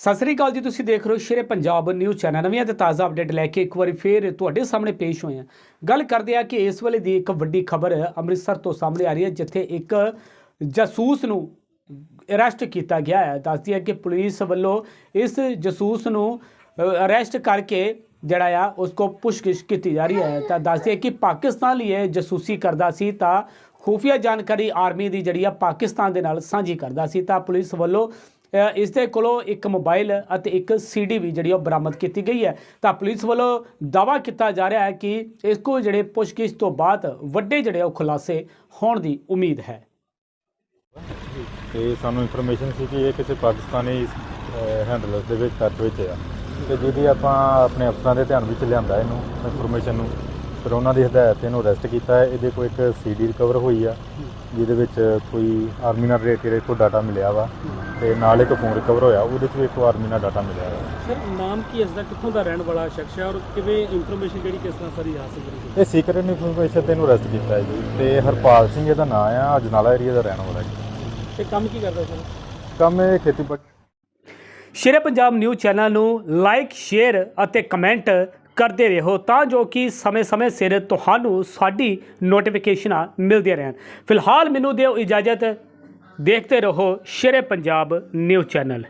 ਸਤਿ ਸ੍ਰੀ ਅਕਾਲ ਜੀ, ਤੁਸੀਂ ਦੇਖ ਰਹੇ ਹੋ ਸ਼ੇਰੇ ਪੰਜਾਬ ਨਿਊਜ਼ ਚੈਨਲ। ਨਵੀਆਂ ਤੇ ਤਾਜ਼ਾ ਅਪਡੇਟ ਲੈ ਕੇ ਇੱਕ ਵਾਰੀ ਫੇਰ ਤੁਹਾਡੇ ਸਾਹਮਣੇ ਪੇਸ਼ ਹੋਏ ਹਾਂ। ਗੱਲ ਕਰਦੇ ਆ ਕਿ ਇਸ ਵੇਲੇ ਦੀ ਇੱਕ ਵੱਡੀ ਖਬਰ ਅੰਮ੍ਰਿਤਸਰ ਤੋਂ ਸਾਹਮਣੇ ਆ ਰਹੀ ਹੈ, ਜਿੱਥੇ ਇੱਕ ਜਾਸੂਸ ਨੂੰ ਅਰੈਸਟ ਕੀਤਾ ਗਿਆ ਹੈ। ਦੱਸਦੀ ਹੈ ਕਿ ਪੁਲਿਸ ਵੱਲੋਂ ਇਸ ਜਾਸੂਸ ਨੂੰ ਅਰੈਸਟ ਕਰਕੇ ਜਿਹੜਾ ਆ ਉਸ ਕੋ ਪੁੱਛਗਿੱਛ ਕੀਤੀ ਜਾ ਰਹੀ ਹੈ। ਤਾਂ ਦੱਸਦੀ ਹੈ ਕਿ ਪਾਕਿਸਤਾਨ ਲਈ ਇਹ ਜਾਸੂਸੀ ਕਰਦਾ ਸੀ ਤਾਂ ਖੂਫੀਆ ਜਾਣਕਾਰੀ ਆਰਮੀ ਦੀ ਜਿਹੜੀ ਆ, ਪਾਕਿਸਤਾਨ ਦੇ ਨਾਲ ਸਾਂਝੀ ਕਰਦਾ ਸੀ। ਤਾਂ ਪੁਲਿਸ ਵੱਲੋਂ ਇਸ ਦੇ ਕੋਲੋਂ ਇੱਕ ਮੋਬਾਈਲ ਅਤੇ ਇੱਕ ਸੀਡੀ ਵੀ ਜਿਹੜੀ ਉਹ ਬਰਾਮਦ ਕੀਤੀ ਗਈ ਹੈ। ਤਾਂ ਪੁਲਿਸ ਵੱਲੋਂ ਦਾਵਾ ਕੀਤਾ ਜਾ ਰਿਹਾ ਹੈ ਕਿ ਇਸ ਕੋ ਜਿਹੜੇ ਪੁੱਛਗਿੱਛ ਤੋਂ ਬਾਅਦ ਵੱਡੇ ਜਿਹੜੇ ਉਹ ਖੁਲਾਸੇ ਹੋਣ ਦੀ ਉਮੀਦ ਹੈ। ਤੇ ਸਾਨੂੰ ਇਨਫੋਰਮੇਸ਼ਨ ਸੀ ਕਿ ਇਹ ਕਿਸੇ ਪਾਕਿਸਤਾਨੀ ਹੈਂਡਲਰ ਦੇ ਵਿੱਚ ਟੱਚ ਵਿੱਚ ਆ। ਤੇ ਜਿਹਦੀ ਆਪਾਂ ਆਪਣੇ ਅਫਸਰਾਂ ਦੇ ਧਿਆਨ ਵਿੱਚ ਲਿਆਂਦਾ ਇਹਨੂੰ, ਇਨਫੋਰਮੇਸ਼ਨ ਨੂੰ। ਫਿਰ ਉਹਨਾਂ ਦੀ ਹਦਾਇਤ ਤੇ ਇਹਨੂੰ ਅਰੈਸਟ ਕੀਤਾ ਹੈ। ਇਹਦੇ ਕੋਲ ਇੱਕ ਸੀਡੀ ਰਿਕਵਰ ਹੋਈ ਆ, ਜਿਹਦੇ ਵਿੱਚ ਕੋਈ ਆਰਮੀ ਨਾਲ ਰਿਲੇਟਡ ਕੋਈ ਡਾਟਾ ਮਿਲਿਆ ਵਾ। ਤੇ ਨਾਲ ਇੱਕ ਫੋਨ ਰਿਕਵਰ ਹੋਇਆ ਉਹਦੇ 'ਚ ਵੀ ਇੱਕ ਆਰਮੀ ਨਾਲ ਡਾਟਾ ਮਿਲਿਆ ਸਰ ਨਾਮ ਕੀ ਇਸ ਦਾ ਕਿੱਥੋਂ ਦਾ ਰਹਿਣ ਵਾਲਾ ਸ਼ਖਸ ਹੈ ਔਰ ਕਿਵੇਂ ਇਨਫੋਰਮੇਸ਼ਨ ਜਿਹੜੀ ਕਿਸ ਤਰ੍ਹਾਂ ਸਾਰੀ ਹਾਸਲ ਕਰੀ ਇਹ ਸੀਕ੍ਰੀਟ ਇਨਫੋਰਮੇਸ਼ਨ ਤੇ ਇਹਨੂੰ ਅਰੈਸਟ ਕੀਤਾ ਹੈ ਜੀ। ਤੇ ਹਰਪਾਲ ਸਿੰਘ ਇਹਦਾ ਨਾਮ ਆ ਅਜਨਾਲਾ ਏਰੀਆ ਦਾ ਰਹਿਣ ਵਾਲਾ ਜੀ ਤੇ ਕੰਮ ਕੀ ਕਰਦਾ ਸਰ? ਕੰਮ ਇਹ ਖੇਤੀਬਾੜੀ ਸ਼ੇਰੇ ਪੰਜਾਬ ਨਿਊਜ਼ ਚੈਨਲ ਨੂੰ ਲਾਈਕ ਸ਼ੇਅਰ ਅਤੇ ਕਮੈਂਟ ਕਰਦੇ ਰਹੋ ਤਾਂ ਜੋ ਕਿ ਸਮੇਂ-ਸਮੇਂ ਸਿਰ ਤੁਹਾਨੂੰ ਸਾਡੀ ਨੋਟੀਫਿਕੇਸ਼ਨਾਂ ਮਿਲਦੀਆਂ ਰਹਿਣ। ਫਿਲਹਾਲ ਮੈਨੂੰ ਦਿਓ ਇਜਾਜ਼ਤ। ਦੇਖਦੇ ਰਹੋ ਸ਼ੇਰੇ ਪੰਜਾਬ ਨਿਊਜ਼ ਚੈਨਲ।